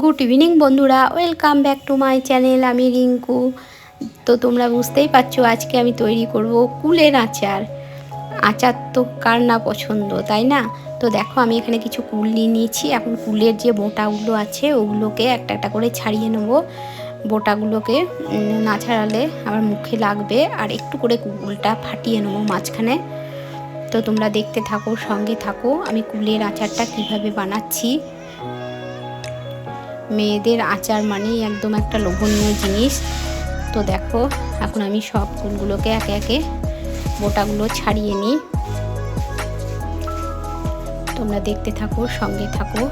Good evening বন্ধুরা। Welcome back to my channel আমি রিঙ্কু। তো তোমরা বুঝতেই পারছ, আজকে আমি তৈরি করব কুলের আচার। আচার তো কার না পছন্দ, তাই না? তো দেখো, আমি এখানে কিছু কুল নিয়ে নিয়েছি। এখন কুলের যে বোটাগুলো আছে, ওগুলোকে একটা একটা করে ছাড়িয়ে নেব। বোটাগুলোকে না ছাড়ালে আমার মুখে লাগবে। আর একটু করে কুলটা ফাটিয়ে নেব মাঝখানে। তো তোমরা দেখতে থাকো, সঙ্গে থাকো, আমি কুলের আচারটা কীভাবে বানাচ্ছি। মেয়েদের আচার মানেই একদম একটা লোভনীয় জিনিস। তো দেখো, এখন আমি সব ফুলগুলোকে একে একে বোটাগুলো ছাড়িয়ে নিই। তোমরা দেখতে থাকো, সঙ্গে থাকো।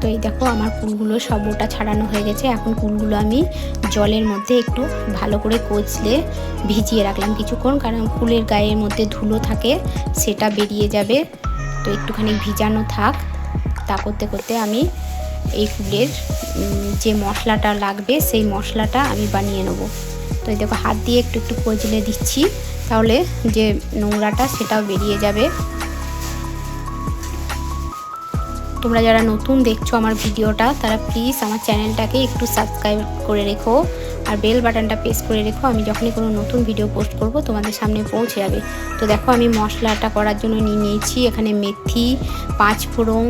তো এই দেখো, আমার কুলগুলো সব বোটা ছাড়ানো হয়ে গেছে। এখন কুলগুলো আমি জলের মধ্যে একটু ভালো করে কচলে ভিজিয়ে রাখলাম কিছুক্ষণ, কারণ কুলের গায়ের মধ্যে ধুলো থাকে, সেটা বেরিয়ে যাবে। তো একটুখানি ভিজানো থাক। তা করতে করতে আমি এই ফুলের যে মশলাটা লাগবে, সেই মশলাটা আমি বানিয়ে নেব। তো দেখো, হাত দিয়ে একটু একটু কচলে দিচ্ছি, তাহলে যে নোংরাটা সেটাও বেরিয়ে যাবে। তোমরা যারা নতুন দেখছ আমার ভিডিওটা, তারা প্লিজ আমার চ্যানেলটাকে একটু সাবস্ক্রাইব করে রেখো। আর বেল বাটনটা প্রেস করে রেখো, আমি যখনই কোনো নতুন ভিডিও পোস্ট করব, তোমাদের সামনে পৌঁছে যাবে। তো দেখো, আমি মশলাটা করার জন্য নিয়ে নিয়েছি, এখানে মেথি, পাঁচ ফোড়ন,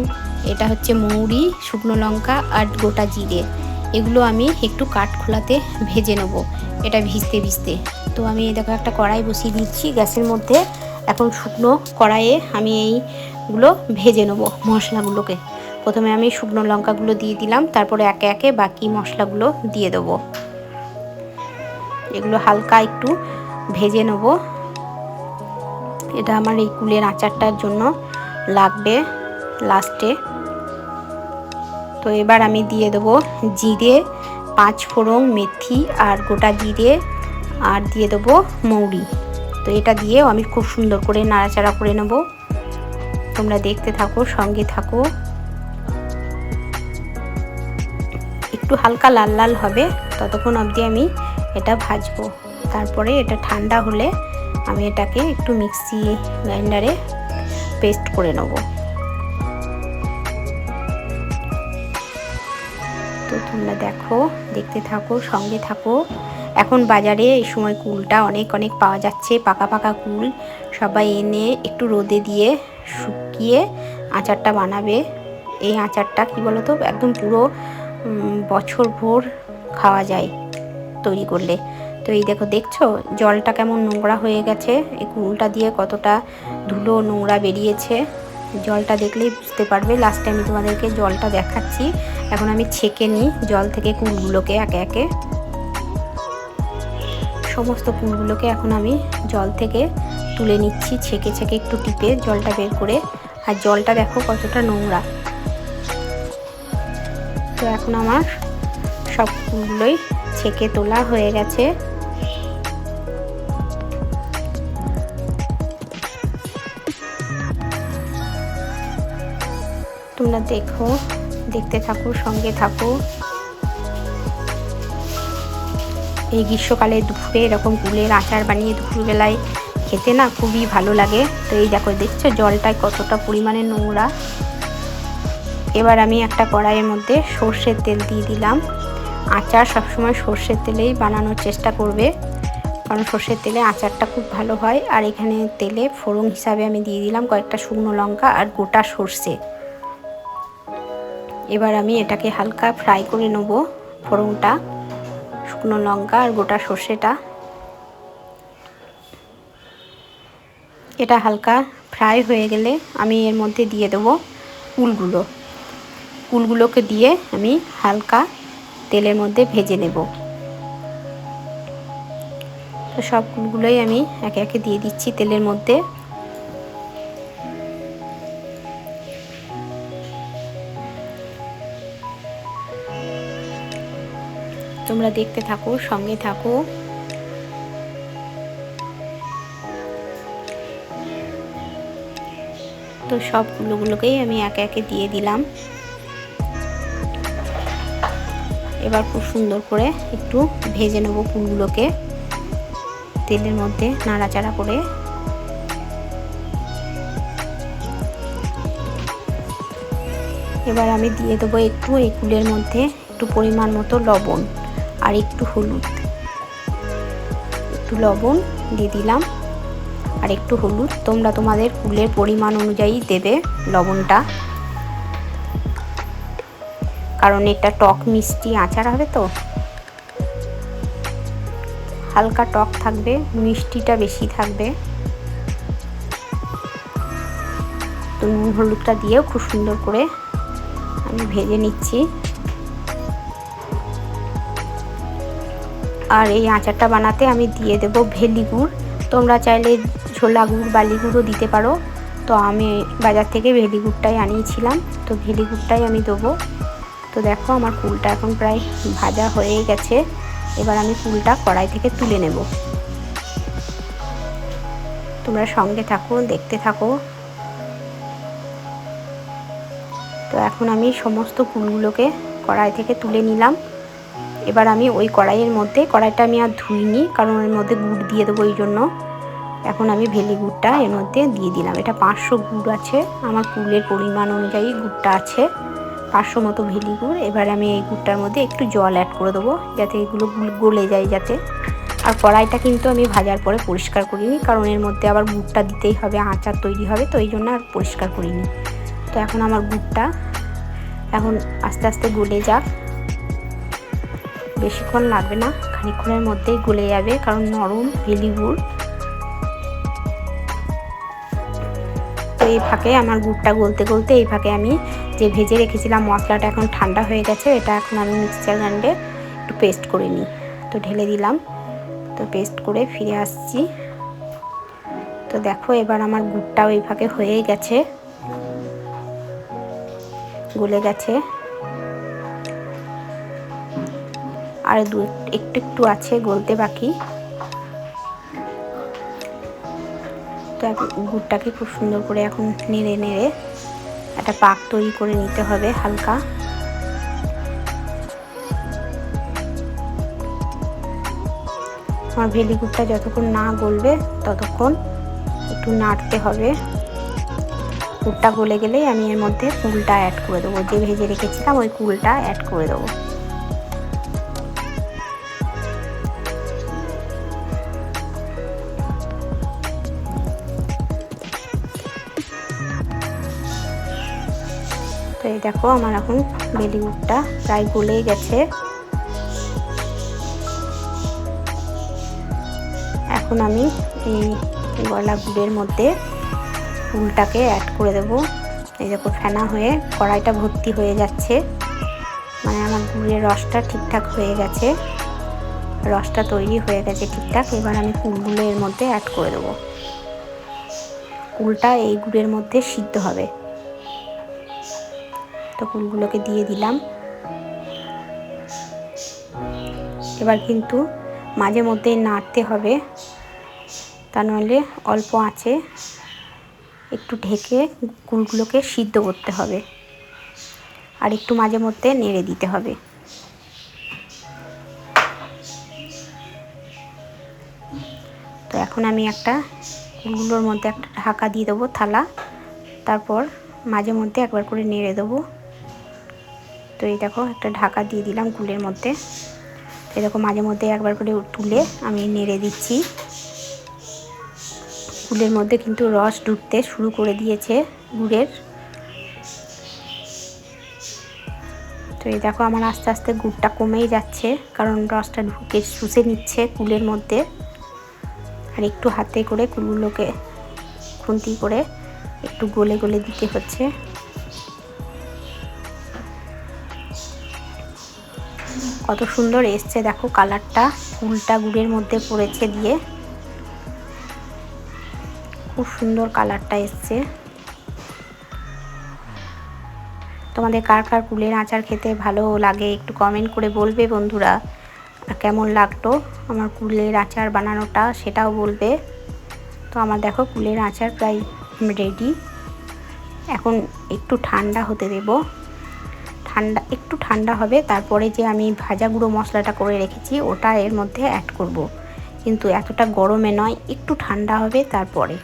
এটা হচ্ছে মৌরি, শুকনো লঙ্কা আর গোটা জিরে। এগুলো আমি একটু কাঠ খোলাতে ভেজে নেব, এটা ভিজতে ভিজতে। তো আমি দেখো, একটা কড়াই বসিয়ে দিচ্ছি, গ্যাসের মধ্যে এখন শুকনো কড়াইয়ে আমি এইগুলো ভেজে নেব মশলাগুলোকে। প্রথমে আমি শুকনো লঙ্কাগুলো দিয়ে দিলাম, তারপরে একে একে বাকি মশলাগুলো দিয়ে দেবো। এগুলো হালকা একটু ভেজে নেব। এটা আমার এই কুলের আচারটার জন্য লাগবে লাস্টে। তো এবার আমি দিয়ে দেবো জিরে, পাঁচ ফোড়ন, মেথি আর গোটা জিরে আর দিয়ে দেবো মৌরি। তো এটা দিয়েও আমি খুব সুন্দর করে নাড়াচাড়া করে নেব। তোমরা দেখতে থাকো, সঙ্গে থাকো। একটু হালকা লাল লাল হবে, ততক্ষণ অবধি আমি এটা ভাজবো। তারপরে এটা ঠান্ডা হলে আমি এটাকে একটু মিক্সি গ্রাইন্ডারে পেস্ট করে নেব। তো তোমরা দেখো, দেখতে থাকো, সঙ্গে থাকো। এখন বাজারে এই সময় কুলটা অনেক অনেক পাওয়া যাচ্ছে, পাকা পাকা কুল। সবাই এনে একটু রোদে দিয়ে শুকিয়ে আচারটা বানাবে। এই আচারটা কি বলো তো একদম পুরো বছর ভোর খাওয়া যায়। তৈরি করলে। তো এই দেখো, দেখছ? জলটা কেমন নোংরা হয়ে গেছে। এই কুলটা দিয়ে কতটা ধুলো নোংরা বেরিয়েছে। জলটা দেখলেই বুঝতে পারবে। লাস্টে আমি তোমাদেরকে জলটা দেখাচ্ছি। এখন আমি ছেঁকে নিই জল থেকে কুলগুলোকে একে একে। সমস্ত কুলগুলোকে এখন আমি জল থেকে তুলে নিচ্ছি, ছেঁকে ছেঁকে একটু টিপে জলটা বের করে। আর জলটা দেখো কতটা নোংরা। তো এখন আমার সব ফুলগুলোই ছেঁকে তোলা হয়ে গেছে। তোমরা দেখো, দেখতে থাকো, সঙ্গে থাকো। এই গ্রীষ্মকালে দুপুরে এরকম কুলের আচার বানিয়ে দুপুরবেলায় খেতে না খুবই ভালো লাগে। তো এই দেখো, দেখছ জলটায় কতটা পরিমাণে নোংরা। এবার আমি একটা কড়াইয়ের মধ্যে সর্ষের তেল দিয়ে দিলাম। আচার সবসময় সর্ষের তেলেই বানানোর চেষ্টা করবে। কারণ সর্ষের তেলে আচারটা খুব ভালো হয়। আর এখানে তেলে ফোড়ন হিসাবে আমি দিয়ে দিলাম কয়েকটা শুকনো লঙ্কা আর গোটা সর্ষে। এবার আমি এটাকে হালকা ফ্রাই করে নেব ফোড়নটা, শুকনো লঙ্কা আর গোটা সর্ষেটা। এটা হালকা ফ্রাই হয়ে গেলে আমি এর মধ্যে দিয়ে দেবো কুলগুলো। কুলগুলোকে দিয়ে আমি হালকা তেলের মধ্যে ভেজে নেব। তো সব কুলগুলোই আমি একে একে দিয়ে দিচ্ছি তেলের মধ্যে। তোমরা দেখতে থাকো, সঙ্গে থাকো। তো সব কুলোগুলোকেই আমি একে একে দিয়ে দিলাম। এবার খুব সুন্দর করে একটু ভেজে নেব ফুলগুলোকে। তেলের মধ্যে নাড়াচাড়া করে। এবার আমি দিয়ে দেবো একটু, এই কুলের মধ্যে একটু পরিমাণ মতো লবণ আর একটু হলুদ। একটু লবণ দিয়ে দিলাম আর একটু হলুদ। তোমরা তোমাদের কুলের পরিমাণ অনুযায়ী দেবে লবণটা। কারণ এটা টক মিষ্টি আচার হবে তো। হালকা টক থাকবে, মিষ্টিটা বেশি থাকবে। তো নুন হলুদটা দিয়েও খুব সুন্দর করে আমি ভেজে নিচ্ছি। আর এই আচারটা বানাতে আমি দিয়ে দেব ভেলি গুড়। তোমরা চাইলে ছোলা গুড় বালি গুঁড়ও দিতে পারো। তো আমি বাজার থেকে ভেলি গুড়টাই আনিয়েছিলাম। তো ভেলি গুড়টাই আমি দেবো। তো দেখো আমার কুলটা এখন প্রায় ভাজা হয়ে গেছে। এবার আমি কুলটা কড়াই থেকে তুলে নেব। তোমরা সঙ্গে থাকো, দেখতে থাকো। তো এখন আমি সমস্ত কুলগুলোকে কড়াই থেকে তুলে নিলাম। এবার আমি ওই কড়াইয়ের মধ্যে, কড়াইটা আমি আর ধুইনি, কারণ এর মধ্যে গুড় দিয়ে দেবো এই জন্য। এখন আমি ভেলি গুড়টা এর মধ্যে দিয়ে দিলাম। এটা পাঁচশো গুড় আছে। আমার কুলের পরিমাণ অনুযায়ী গুড়টা আছে। পাঁচশো মতো ভেলি গুড়। এবার আমি এই গুড়টার মধ্যে একটু জল অ্যাড করে দেবো, যাতে এগুলো গলে যায় যাতে। আর কড়াইটা কিন্তু আমি ভাজার পরে পরিষ্কার করিনি, কারণ এর মধ্যে আবার গুড়টা দিতেই হবে, আচার তৈরি হবে, তো এই জন্য আর পরিষ্কার করিনি। তো এখন আমার গুড়টা এখন আস্তে আস্তে গলে যাক। বেশিক্ষণ লাগবে না খানিক্ষণের মধ্যেই গলে যাবে, কারণ নরম ভেলি গুড়। এই ফাঁকে আমার গুড়টা গলতে গলতে এই ফাঁকে আমি যে ভেজে রেখেছিলাম মশলাটা এখন ঠান্ডা হয়ে গেছে, এটা এখন আমি মিক্সচার গ্রাইন্ডে একটু পেস্ট করে নিই। তো ঢেলে দিলাম। তো পেস্ট করে ফিরে আসছি। তো দেখো এবার আমার গুড়টা ওই ফাঁকে হয়ে গেছে। গলে গেছে। আর দু, একটু একটু আছে গলতে বাকি। গুড়টাকে খুব সুন্দর করে এখন নেড়ে নেড়ে একটা পাক তৈরি করে নিতে হবে হালকা। আমার ভেলি গুড়টা যতক্ষণ না গলবে, ততক্ষণ একটু নাড়তে হবে। গুড়টা গলে গেলেই আমি এর মধ্যে কুলটা অ্যাড করে দেবো। যে ভেজে রেখেছিলাম, ওই কুলটা অ্যাড করে দেবো। তো এই দেখো, আমার এখন বেলি উটটা প্রায় গলেই গেছে। এখন আমি এই গলা গুড়ের মধ্যে ফুলটাকে অ্যাড করে দেব। এই দেখো, ফেনা হয়ে কড়াইটা ভর্তি হয়ে যাচ্ছে। মানে আমার গুড়ের রসটা ঠিকঠাক হয়ে গেছে। রসটা তৈরি হয়ে গেছে ঠিকঠাক। এবার আমি কুলগুলো এর মধ্যে অ্যাড করে দেবো। কুলটা এই গুড়ের মধ্যে সিদ্ধ হবে। তো কুলগুলোকে দিয়ে দিলাম। এবার কিন্তু মাঝে মধ্যে নাড়তে হবে। তা নাহলে অল্প আছে একটু ঢেকে কুলগুলোকে সিদ্ধ করতে হবে। আর একটু মাঝে মধ্যে নেড়ে দিতে হবে। তো এখন আমি একটা কুলগুলোর মধ্যে একটা ঢাকা দিয়ে দেবো থালা। তারপর মাঝে মধ্যে একবার করে নেড়ে দেবো। তো এই দেখো, একটা ঢাকা দিয়ে দিলাম কুলের মধ্যে। এই দেখো, মাঝে মধ্যে একবার করে তুলে আমি নেড়ে দিচ্ছি। কুলের মধ্যে কিন্তু রস ঢুকতে শুরু করে দিয়েছে গুড়ের। তো এই দেখো, আমার আস্তে আস্তে গুড়টা কমেই যাচ্ছে, কারণ রসটা ঢুকে শুষে নিচ্ছে কুলের মধ্যে। আর একটু হাতে করে কুলগুলোকে খুন্তি করে একটু গলে গলে দিতে হচ্ছে। কত সুন্দর এসছে। দেখো কালারটা, ফুলটা গুড়ের মধ্যে পড়েছে দিয়ে। খুব সুন্দর কালারটা এসছে। তোমাদের কার কার কুলের আচার খেতে ভালো লাগে একটু কমেন্ট করে বলবে বন্ধুরা। কেমন লাগতো আমার কুলের আচার বানানোটা সেটাও বলবে। তো আমার দেখো কুলের আচার প্রায় রেডি এখন একটু ঠান্ডা হতে দেবো। ঠান্ডা, একটু ঠান্ডা হবে, তারপরে যে আমি ভাজা গুঁড়ো মশলাটা করে রেখেছি, ওটা এর মধ্যে অ্যাড করব। কিন্তু এতটা গরমে নয়, একটু ঠান্ডা হবে তারপরে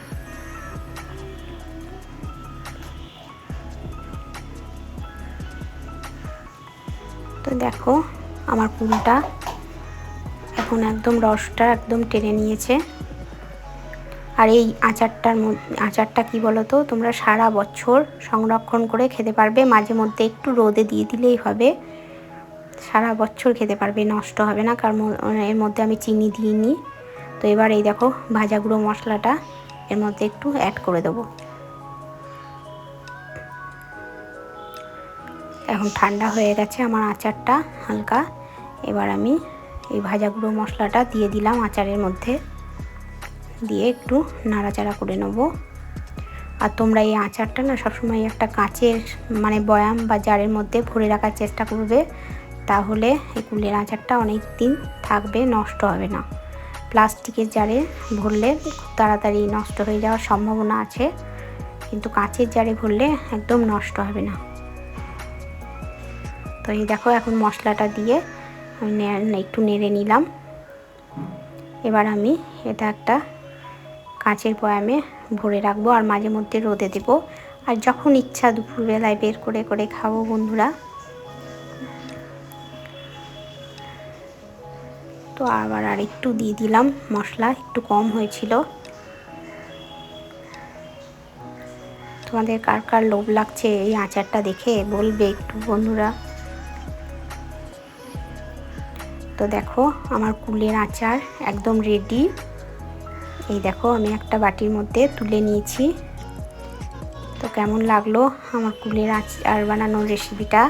তো দেখো, আমার কুলটা এখন একদম রসটা একদম টেনে নিয়েছে আর এই আচারটার আচারটা কি বলো তো তোমরা সারা বছর সংরক্ষণ করে খেতে পারবে, মাঝে মধ্যে একটু রোদে দিয়ে দিলেই হবে। সারা বছর খেতে পারবে, নষ্ট হবে না, কারণ এর মধ্যে আমি চিনি দিইনি। তো এবার এই দেখো, ভাজা গুঁড়ো মশলাটা এর মধ্যে একটু অ্যাড করে দেবো। এখন ঠান্ডা হয়ে গেছে আমার আচারটা হালকা। এবার আমি এই ভাজা গুঁড়ো মশলাটা দিয়ে দিলাম আচারের মধ্যে। দিয়ে একটু নাড়াচাড়া করে নেব। আর তোমরা এই আচারটা না সবসময় একটা কাঁচের মানে বয়াম বা জারের মধ্যে ভরে রাখার চেষ্টা করবে। তাহলে এই কুলের আচারটা অনেক দিন থাকবে, নষ্ট হবে না। প্লাস্টিকের জারে ভরলে তাড়াতাড়ি নষ্ট হয়ে যাওয়ার সম্ভাবনা আছে। কিন্তু কাঁচের জারে ভরলে একদম নষ্ট হবে না। তো এই দেখো, এখন মশলাটা দিয়ে আমি একটু নেড়ে নিলাম। এবার আমি এটা একটা কাঁচের বয়ামে ভরে রাখব আর মাঝে মধ্যে রোদে দেব। আর যখন ইচ্ছা দুপুরবেলায় বের করে করে খাব বন্ধুরা। তো আবার আর একটু দিয়ে দিলাম মশলা, একটু কম হয়েছিল। তোমাদের কার কার লোভ লাগছে এই আচারটা দেখে বলবে একটু বন্ধুরা। তো দেখো, আমার কুলের আচার একদম রেডি এই দেখো, আমি একটা বাটির মধ্যে তুলে নিয়েছি। তো কেমন লাগল আমার কুলের আচার বানানোর রেসিপিটা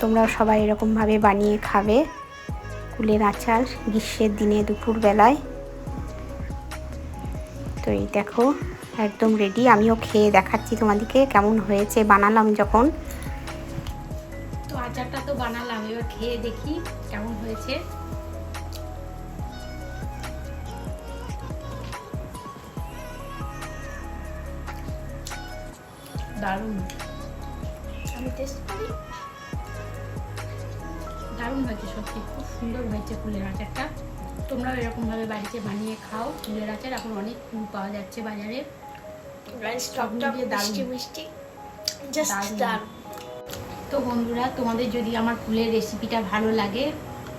তোমরাও সবাই এরকমভাবে বানিয়ে খাবে কুলের আচার গ্রীষ্মের দিনে দুপুরবেলায়। তো এই দেখো, একদম রেডি আমিও খেয়ে দেখাচ্ছি তোমাদেরকে কেমন হয়েছে বানালাম যখন। তো আচারটা তো বানালাম, এবার খেয়ে দেখি কেমন হয়েছে। দারুণ। আমি টেস্ট করি। দারুণ হয়েছে সত্যি। খুব সুন্দর হয়েছে আচারটা। তোমরাও এরকমভাবে বাড়িতে বানিয়ে খাও ফুলের আচার। এখন অনেক ফুল পাওয়া যাচ্ছে বাজারে। টক টক। মিষ্টি মিষ্টি। জাস্ট দারুণ। দারুণ। তো বন্ধুরা তোমাদের যদি আমার ফুলের রেসিপিটা ভালো লাগে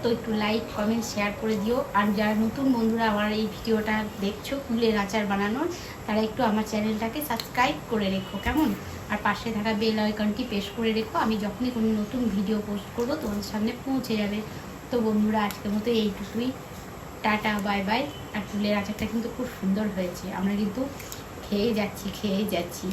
তো একটু লাইক কমেন্ট শেয়ার করে দিও। আর যারা নতুন বন্ধুরা আমার এই ভিডিওটা দেখছ, ফুলের আচার বানানোর, তারা একটু আমার চ্যানেলটাকে সাবস্ক্রাইব করে রেখো, কেমন? আর পাশে থাকা বেল আইকনটি প্রেস করে রেখো, আমি যখনই কোনো নতুন ভিডিও পোস্ট করব, তোমাদের সামনে পৌঁছে যাবে। তো বন্ধুরা, আজকের মতো এইটুকুই। টাটা বাই বাই আর ফুলের আচারটা কিন্তু খুব সুন্দর হয়েছে। আমরা কিন্তু খেয়ে যাচ্ছি খেয়ে যাচ্ছি।